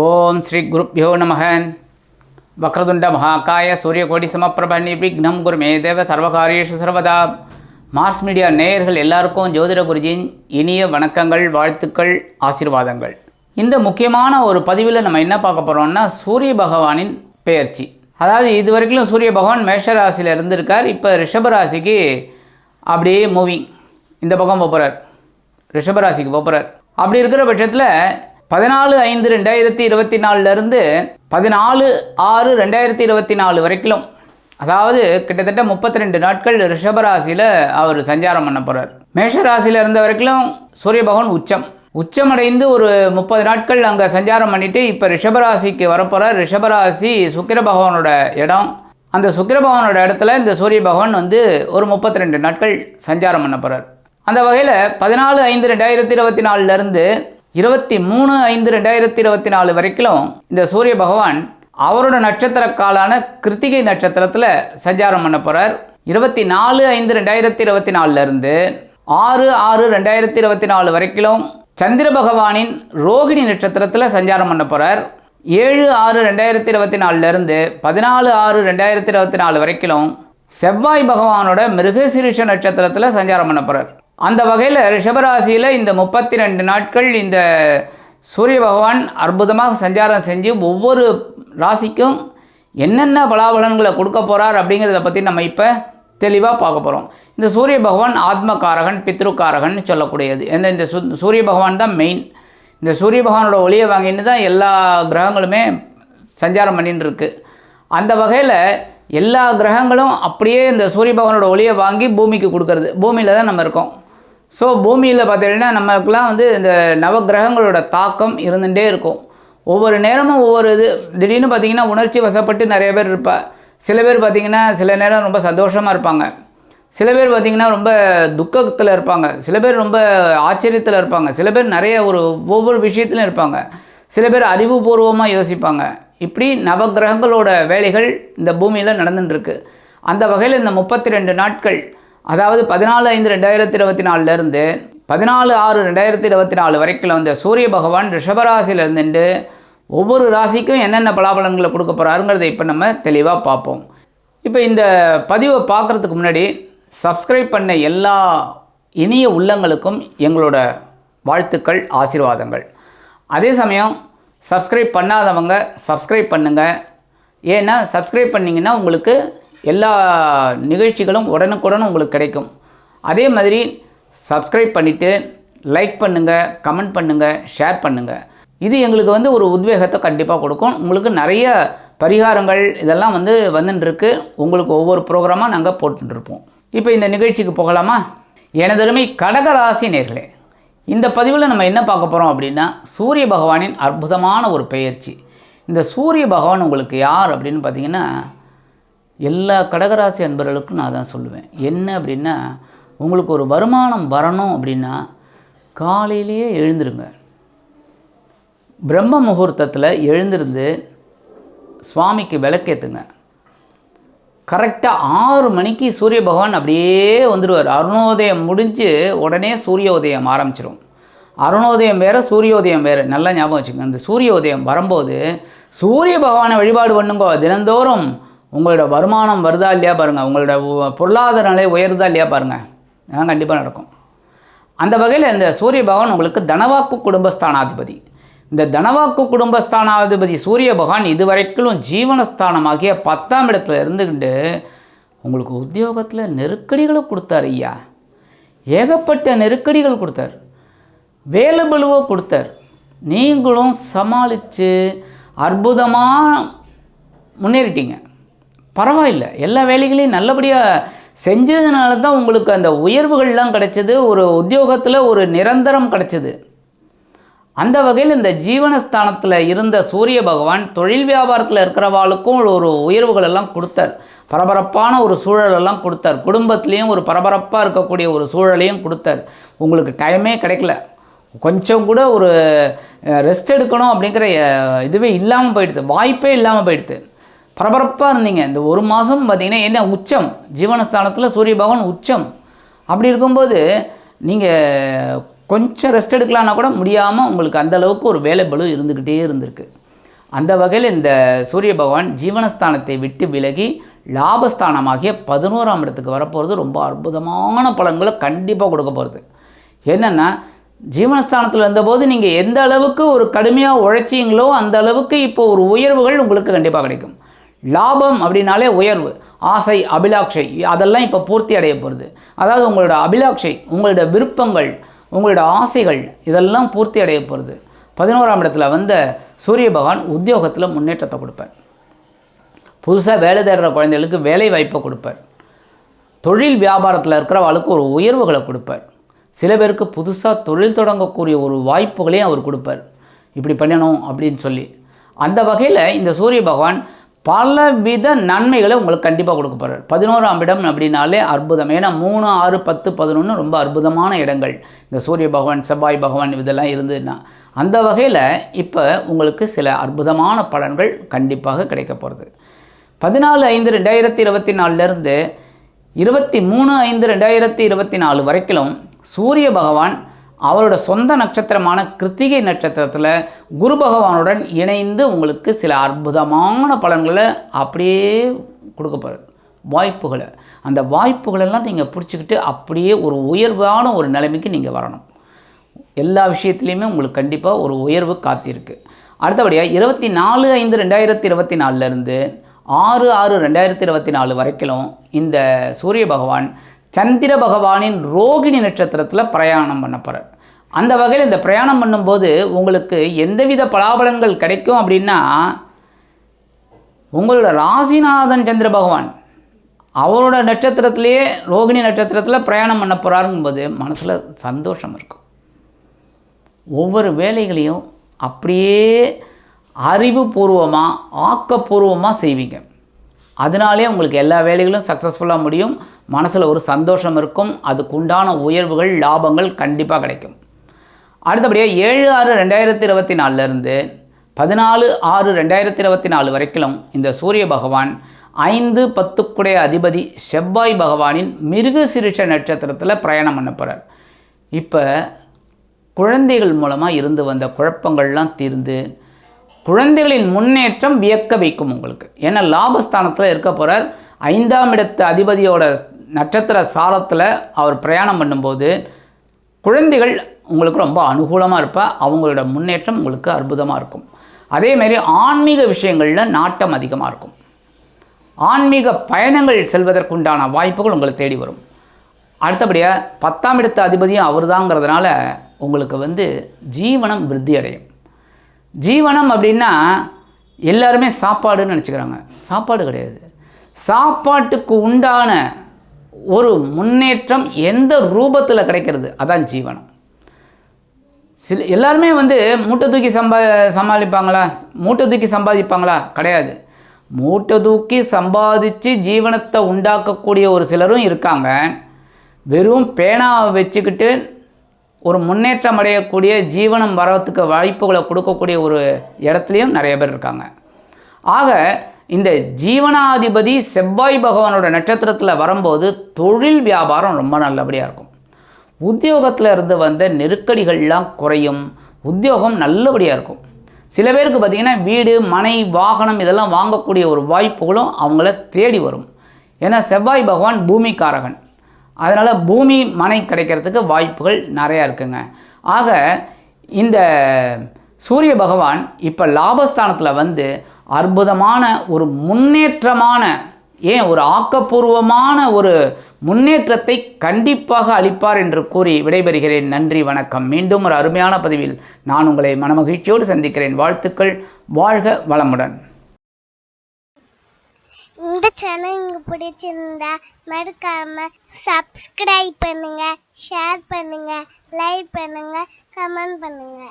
ஓம் ஸ்ரீ குருப்பியோ நமக. வக்ரதுண்ட மகாக்காய சூரியகோடி சமப்பிரப நிர்விக்னம் குருமே தேவ சர்வகாரியேஷு சர்வதா. மார்ஸ் மீடியா நேயர்கள் எல்லாருக்கும் ஜோதிட குருஜியின் இனிய வணக்கங்கள் வாழ்த்துக்கள் ஆசீர்வாதங்கள். இந்த முக்கியமான ஒரு பதிவில் நம்ம என்ன பார்க்க போகிறோம்னா சூரிய பகவானின் பெயர்ச்சி. அதாவது இது வரைக்கும் சூரிய பகவான் மேஷ ராசியில் இருந்திருக்கார். இப்போ ரிஷபராசிக்கு அப்படியே மூவிங் இந்த பக்கம் போகிறார் ரிஷபராசிக்கு போகிறார் அப்படி இருக்கிற பட்சத்தில் பதினாலு ஐந்து ரெண்டாயிரத்தி இருபத்தி நாலுலேருந்து பதினாலு ஆறு ரெண்டாயிரத்தி இருபத்தி நாலு வரைக்கும் அதாவது கிட்டத்தட்ட முப்பத்தி ரெண்டு நாட்கள் ரிஷபராசியில் அவர் சஞ்சாரம் பண்ண போகிறார் மேஷராசியில் இருந்த வரைக்கும் சூரிய பகவான் உச்சம். உச்சமடைந்து ஒரு முப்பது நாட்கள் அங்கே சஞ்சாரம் பண்ணிவிட்டு இப்போ ரிஷபராசிக்கு வரப்போகிறார் ரிஷபராசி சுக்கிர பகவானோட இடம். அந்த சுக்கிர பகவானோட இடத்துல இந்த சூரிய பகவான் வந்து ஒரு முப்பத்தி ரெண்டு நாட்கள் சஞ்சாரம் பண்ண போகிறார் அந்த வகையில் பதினாலு ஐந்து ரெண்டாயிரத்தி இருபத்தி நாலுலேருந்து இருபத்தி மூணு ஐந்து ரெண்டாயிரத்தி இருபத்தி நாலு வரைக்கும் இந்த சூரிய பகவான் அவரோட நட்சத்திர காலான கிருத்திகை நட்சத்திரத்தில் சஞ்சாரம் பண்ண போகிறார் இருபத்தி நாலு ஐந்து ரெண்டாயிரத்தி இருபத்தி நாலுலேருந்து ஆறு ஆறு ரெண்டாயிரத்தி இருபத்தி நாலு வரைக்கும் சந்திர பகவானின் ரோகிணி நட்சத்திரத்தில் சஞ்சாரம் பண்ண போகிறார் ஏழு ஆறு ரெண்டாயிரத்தி இருபத்தி நாலுலேருந்து பதினாலு ஆறு ரெண்டாயிரத்தி இருபத்தி நாலு வரைக்கும் செவ்வாய் பகவானோட மிருகசீரிஷ நட்சத்திரத்தில் சஞ்சாரம் பண்ண போகிறார் அந்த வகையில் ரிஷபராசியில் இந்த முப்பத்தி ரெண்டு நாட்கள் இந்த சூரிய பகவான் அற்புதமாக சஞ்சாரம் செஞ்சு ஒவ்வொரு ராசிக்கும் என்னென்ன பலாபலன்களை கொடுக்க போகிறார் அப்படிங்கிறத பற்றி நம்ம இப்போ தெளிவாக பார்க்க போகிறோம் இந்த சூரிய பகவான் ஆத்மகாரகன் பித்ருக்காரகன் சொல்லக்கூடியது. எந்த இந்த சு சூரிய பகவான் தான் மெயின் இந்த சூரிய பகவானோட ஒளியை வாங்கின்னு தான் எல்லா கிரகங்களுமே சஞ்சாரம் பண்ணின்னு இருக்குது அந்த வகையில் எல்லா கிரகங்களும் அப்படியே இந்த சூரிய பகவானோட ஒளியை வாங்கி பூமிக்கு கொடுக்கறது. பூமியில் தான் நம்ம இருக்கோம். ஸோ பூமியில் பார்த்தீங்கன்னா நமக்குலாம் வந்து இந்த நவகிரகங்களோட தாக்கம் இருந்துகிட்டே இருக்கும். ஒவ்வொரு நேரமும் ஒவ்வொரு இது திடீர்னு பார்த்திங்கன்னா உணர்ச்சி வசப்பட்டு நிறைய பேர் இருப்பா. சில பேர் பார்த்தீங்கன்னா சில நேரம் ரொம்ப சந்தோஷமாக இருப்பாங்க. சில பேர் பார்த்திங்கன்னா ரொம்ப துக்கத்தில் இருப்பாங்க. சில பேர் ரொம்ப ஆச்சரியத்தில் இருப்பாங்க. சில பேர் நிறைய ஒரு ஒவ்வொரு விஷயத்துலையும் இருப்பாங்க. சில பேர் அறிவுபூர்வமாக யோசிப்பாங்க. இப்படி நவகிரகங்களோட வேலைகள் இந்த பூமியில் நடந்துட்டுருக்கு அந்த வகையில் இந்த முப்பத்தி ரெண்டு நாட்கள் அதாவது பதினாலு ஐந்து ரெண்டாயிரத்தி இருபத்தி நாலுலேருந்து பதினாலு ஆறு ரெண்டாயிரத்தி இருபத்தி நாலு வரைக்கும் வந்த சூரிய பகவான் ரிஷபராசிலிருந்துட்டு ஒவ்வொரு ராசிக்கும் என்னென்ன பலாபலன்களை கொடுக்க போகிறாருங்கிறத இப்போ நம்ம தெளிவாக பார்ப்போம். இப்போ இந்த பதிவை பார்க்குறதுக்கு முன்னாடி சப்ஸ்கிரைப் பண்ண எல்லா இனிய உள்ளங்களுக்கும் எங்களோட வாழ்த்துக்கள் ஆசீர்வாதங்கள். அதே சமயம் சப்ஸ்கிரைப் பண்ணாதவங்க சப்ஸ்கிரைப் பண்ணுங்கள் ஏன்னா சப்ஸ்கிரைப் பண்ணிங்கன்னா உங்களுக்கு எல்லா நிகழ்ச்சிகளும் உடனுக்குடன் உங்களுக்கு கிடைக்கும். அதே மாதிரி சப்ஸ்கிரைப் பண்ணிவிட்டு லைக் பண்ணுங்கள் கமெண்ட் பண்ணுங்கள் ஷேர் பண்ணுங்கள் இது எங்களுக்கு வந்து ஒரு உத்வேகத்தை கண்டிப்பாக கொடுக்கும். உங்களுக்கு நிறைய பரிகாரங்கள் இதெல்லாம் வந்து வந்துட்டுருக்கு உங்களுக்கு ஒவ்வொரு ப்ரோக்ராமாக நாங்கள் போட்டுருப்போம் இப்போ இந்த நிகழ்ச்சிக்கு போகலாமா? எனதருமை கடகராசி நேர்களே இந்த பதிவில் நம்ம என்ன பார்க்க போகிறோம் அப்படின்னா சூரிய பகவானின் அற்புதமான ஒரு பெயர்ச்சி. இந்த சூரிய பகவான் உங்களுக்கு யார் அப்படின்னு பார்த்தீங்கன்னா எல்லா கடகராசி அன்பர்களுக்கும் நான் தான் சொல்லுவேன். என்ன அப்படின்னா உங்களுக்கு ஒரு வருமானம் வரணும் அப்படின்னா காலையிலேயே எழுந்துருங்க. பிரம்ம முகூர்த்தத்தில் எழுந்திருந்து சுவாமிக்கு விளக்கேற்றுங்க கரெக்டாக ஆறு மணிக்கு சூரிய பகவான் அப்படியே வந்துடுவார் அருணோதயம் முடிஞ்சு உடனே சூரிய உதயம் ஆரம்பிச்சிடும் அருணோதயம் வேறு சூரியோதயம் வேறு. நல்லா ஞாபகம் வச்சுக்கோங்க. இந்த சூரிய உதயம் வரும்போது சூரிய பகவானை வழிபாடு பண்ணுங்கோ. தினந்தோறும் உங்களோட வருமானம் வருதா இல்லையா பாருங்கள் உங்களோட பொருளாதார நிலை உயருதா இல்லையா பாருங்கள் அதான் கண்டிப்பாக நடக்கும். அந்த வகையில் இந்த சூரிய பகவான் உங்களுக்கு தனவாக்கு குடும்பஸ்தானாதிபதி. இந்த தனவாக்கு குடும்பஸ்தானாதிபதி சூரிய பகவான் இதுவரைக்கும் ஜீவனஸ்தானமாகிய பத்தாம் இடத்துல இருந்துக்கிட்டு உங்களுக்கு உத்தியோகத்தில் நெருக்கடிகளை கொடுத்தார் ஐயா. ஏகப்பட்ட நெருக்கடிகள் கொடுத்தார். வேலை கொடுத்தார். நீங்களும் சமாளித்து அற்புதமாக முன்னேறிட்டீங்க. பரவாயில்ல. எல்லா வேலைகளையும் நல்லபடியாக செஞ்சதுனால தான் உங்களுக்கு அந்த உயர்வுகள்லாம் கிடைச்சது ஒரு உத்தியோகத்தில் ஒரு நிரந்தரம் கிடைச்சது. அந்த வகையில் இந்த ஜீவனஸ்தானத்தில் இருந்த சூரிய பகவான் தொழில் வியாபாரத்தில் இருக்கிறவாளுக்கும் ஒரு உயர்வுகள் எல்லாம் கொடுத்தார். பரபரப்பான ஒரு சூழலெல்லாம் கொடுத்தார். குடும்பத்துலேயும் ஒரு பரபரப்பாக இருக்கக்கூடிய ஒரு சூழலையும் கொடுத்தார். உங்களுக்கு டைமே கிடைக்கல. கொஞ்சம் கூட ஒரு ரெஸ்ட் எடுக்கணும் அப்படிங்கிற இதுவே இல்லாமல் போயிடுது. வாய்ப்பே இல்லாமல் போயிடுது. பரபரப்பாக இருந்தீங்க. இந்த ஒரு மாதம் பார்த்தீங்கன்னா என்ன உச்சம்? ஜீவனஸ்தானத்தில் சூரிய பகவான் உச்சம். அப்படி இருக்கும்போது நீங்கள் கொஞ்சம் ரெஸ்ட் எடுக்கலான்னா கூட முடியாமல் உங்களுக்கு அந்த அளவுக்கு ஒரு வேலை பலு இருந்துக்கிட்டே இருந்திருக்கு. அந்த வகையில் இந்த சூரிய பகவான் ஜீவனஸ்தானத்தை விட்டு விலகி லாபஸ்தானமாகிய பதினோராம் இடத்துக்கு வரப்போகிறது ரொம்ப அற்புதமான பலன்களை கண்டிப்பாக கொடுக்க போகிறது என்னென்னா ஜீவனஸ்தானத்தில் இருந்தபோது நீங்கள் எந்த அளவுக்கு ஒரு கடுமையாக உழைச்சிங்களோ அந்த அளவுக்கு இப்போ ஒரு உயர்வுகள் உங்களுக்கு கண்டிப்பாக கிடைக்கும். லாபம் அப்படின்னாலே உயர்வு ஆசை அபிலாட்சை அதெல்லாம் இப்போ பூர்த்தி அடைய போகிறது அதாவது உங்களோட அபிலாட்சை உங்களோட விருப்பங்கள் உங்களோட ஆசைகள் இதெல்லாம் பூர்த்தி அடைய போகிறது பதினோராம் இடத்துல வந்த சூரிய பகவான் உத்தியோகத்தில் முன்னேற்றத்தை கொடுப்பார். புதுசாக வேலை தேடுற குழந்தைகளுக்கு வேலை வாய்ப்பை கொடுப்பார். தொழில் வியாபாரத்தில் இருக்கிறவளுக்கு ஒரு உயர்வுகளை கொடுப்பார். சில பேருக்கு புதுசாக தொழில் தொடங்கக்கூடிய ஒரு வாய்ப்புகளையும் அவர் கொடுப்பார். இப்படி பண்ணணும் அப்படின்னு சொல்லி. அந்த வகையில் இந்த சூரிய பகவான் பலவித நன்மைகளை உங்களுக்கு கண்டிப்பாக கொடுக்க போகிறார் பதினோராம் இடம் அப்படின்னாலே அற்புதம். ஏன்னா மூணு ஆறு பத்து பதினொன்று ரொம்ப அற்புதமான இடங்கள். இந்த சூரிய பகவான் செவ்வாய் பகவான் இதெல்லாம் இருந்ததுன்னா அந்த வகையில் இப்போ உங்களுக்கு சில அற்புதமான பலன்கள் கண்டிப்பாக கிடைக்க போகிறது பதினாலு ஐந்து ரெண்டாயிரத்தி இருபத்தி நாலுலேருந்து இருபத்தி மூணு ஐந்து ரெண்டாயிரத்தி இருபத்தி நாலு வரைக்கும் சூரிய பகவான் அவரோட சொந்த நட்சத்திரமான கிருத்திகை நட்சத்திரத்தில் குரு பகவானுடன் இணைந்து உங்களுக்கு சில அற்புதமான பலன்களை அப்படியே கொடுக்க போகிறார் வாய்ப்புகளை. அந்த வாய்ப்புகளெல்லாம் நீங்கள் பிடிச்சிக்கிட்டு அப்படியே ஒரு உயர்வான ஒரு நிலைமைக்கு நீங்கள் வரணும். எல்லா விஷயத்துலையுமே உங்களுக்கு கண்டிப்பாக ஒரு உயர்வு காத்திருக்கு. அடுத்தபடியாக இருபத்தி நாலு ஐந்து ரெண்டாயிரத்தி இருபத்தி நாலுலேருந்து ஆறு ஆறு ரெண்டாயிரத்தி இருபத்தி நாலு வரைக்கும் இந்த சூரிய பகவான் சந்திர பகவானின் ரோகிணி நட்சத்திரத்தில் பிரயாணம் பண்ண போகிறார் அந்த வகையில் இந்த பிரயாணம் பண்ணும்போது உங்களுக்கு எந்தவித பலாபலன்கள் கிடைக்கும் அப்படின்னா உங்களோட ராசிநாதன் சந்திர பகவான் அவரோட நட்சத்திரத்திலேயே ரோகிணி நட்சத்திரத்தில் பிரயாணம் பண்ண போகிறாருங்கும்போது மனசில் சந்தோஷம் இருக்கும். ஒவ்வொரு வேலைகளையும் அப்படியே அறிவுபூர்வமாக ஆக்கப்பூர்வமாக செய்வீங்க. அதனாலே உங்களுக்கு எல்லா வேலைகளும் சக்ஸஸ்ஃபுல்லாக முடியும். மனசில் ஒரு சந்தோஷம் இருக்கும். அதுக்குண்டான உயர்வுகள் லாபங்கள் கண்டிப்பாக கிடைக்கும். அடுத்தபடியாக ஏழு ஆறு ரெண்டாயிரத்தி இருபத்தி நாலுலேருந்து பதினாலு ஆறு ரெண்டாயிரத்தி இருபத்தி நாலு வரைக்கும் இந்த சூரிய பகவான் ஐந்து பத்துக்குடைய அதிபதி செவ்வாய் பகவானின் மிருக சிறுஷ நட்சத்திரத்தில் பிரயாணம் பண்ண போகிறார் இப்போ குழந்தைகள் மூலமாக இருந்து வந்த குழப்பங்கள்லாம் தீர்ந்து குழந்தைகளின் முன்னேற்றம் வியக்க வைக்கும் உங்களுக்கு. ஏன்னா லாபஸ்தானத்தில் இருக்க போகிறார் ஐந்தாம் இடத்து அதிபதியோட நட்சத்திர சாலத்தில் அவர் பிரயாணம் பண்ணும்போது குழந்தைகள் உங்களுக்கு ரொம்ப அனுகூலமாக இருப்பா அவங்களோட முன்னேற்றம் உங்களுக்கு அற்புதமாக இருக்கும். அதேமாரி ஆன்மீக விஷயங்களில் நாட்டம் அதிகமாக இருக்கும். ஆன்மீக பயணங்கள் செல்வதற்குண்டான வாய்ப்புகள் உங்களை தேடி வரும். அடுத்தபடியாக பத்தாம் இடத்த அதிபதியும் அவர்தாங்கிறதுனால உங்களுக்கு வந்து ஜீவனம் விருத்தி அடையும். ஜீவனம் அப்படின்னா எல்லாருமே சாப்பாடுன்னு நினச்சிக்கிறாங்க. சாப்பாடு கிடையாது. சாப்பாட்டுக்கு உண்டான ஒரு முன்னேற்றம் எந்த ரூபத்தில் கிடைக்கிறது? அதான் ஜீவனம். சில எல்லாருமே வந்து மூட்டை தூக்கி சம்பா சமாளிப்பாங்களா? மூட்டை தூக்கி சம்பாதிப்பாங்களா? கிடையாது. மூட்டை தூக்கி சம்பாதிச்சு ஜீவனத்தை உண்டாக்கக்கூடிய ஒரு சிலரும் இருக்காங்க. வெறும் பேனாவை வச்சுக்கிட்டு ஒரு முன்னேற்றம் அடையக்கூடிய ஜீவனம் வரத்துக்கு வாய்ப்புகளை கொடுக்கக்கூடிய ஒரு இடத்துலையும் நிறைய பேர் இருக்காங்க. ஆக இந்த ஜீவனாதிபதி செவ்வாய் பகவானோட நட்சத்திரத்தில் வரும்போது தொழில் வியாபாரம் ரொம்ப நல்லபடியாக இருக்கும். உத்தியோகத்தில் இருந்து வந்த நெருக்கடிகள்லாம் குறையும். உத்தியோகம் நல்லபடியாக இருக்கும். சில பேருக்கு பார்த்திங்கன்னா வீடு மனை வாகனம் இதெல்லாம் வாங்கக்கூடிய ஒரு வாய்ப்புகளும் அவங்கள தேடி வரும். ஏன்னா செவ்வாய் பகவான் பூமிக்காரகன். அதனால் பூமி மனை கிடைக்கிறதுக்கு வாய்ப்புகள் நிறையா இருக்குங்க. ஆக இந்த சூரிய பகவான் இப்போ லாபஸ்தானத்தில் வந்து அற்புதமான ஒரு முன்னேற்றமான ஏன் ஒரு ஆக்கப்பூர்வமான ஒரு முன்னேற்றத்தை கண்டிப்பாக அளிப்பார் என்று கூறி விடைபெறுகிறேன். நன்றி வணக்கம். மீண்டும் ஒரு அருமையான பதிவில் நான் உங்களை மனமகிழ்ச்சியோடு சந்திக்கிறேன். வாழ்த்துக்கள். வாழ்க வளமுடன். இந்த சேனல் உங்களுக்கு பிடிச்சிருந்தா மறக்காம சப்ஸ்கிரைப் பண்ணுங்க ஷேர் பண்ணுங்க லைக் பண்ணுங்க கமெண்ட் பண்ணுங்க.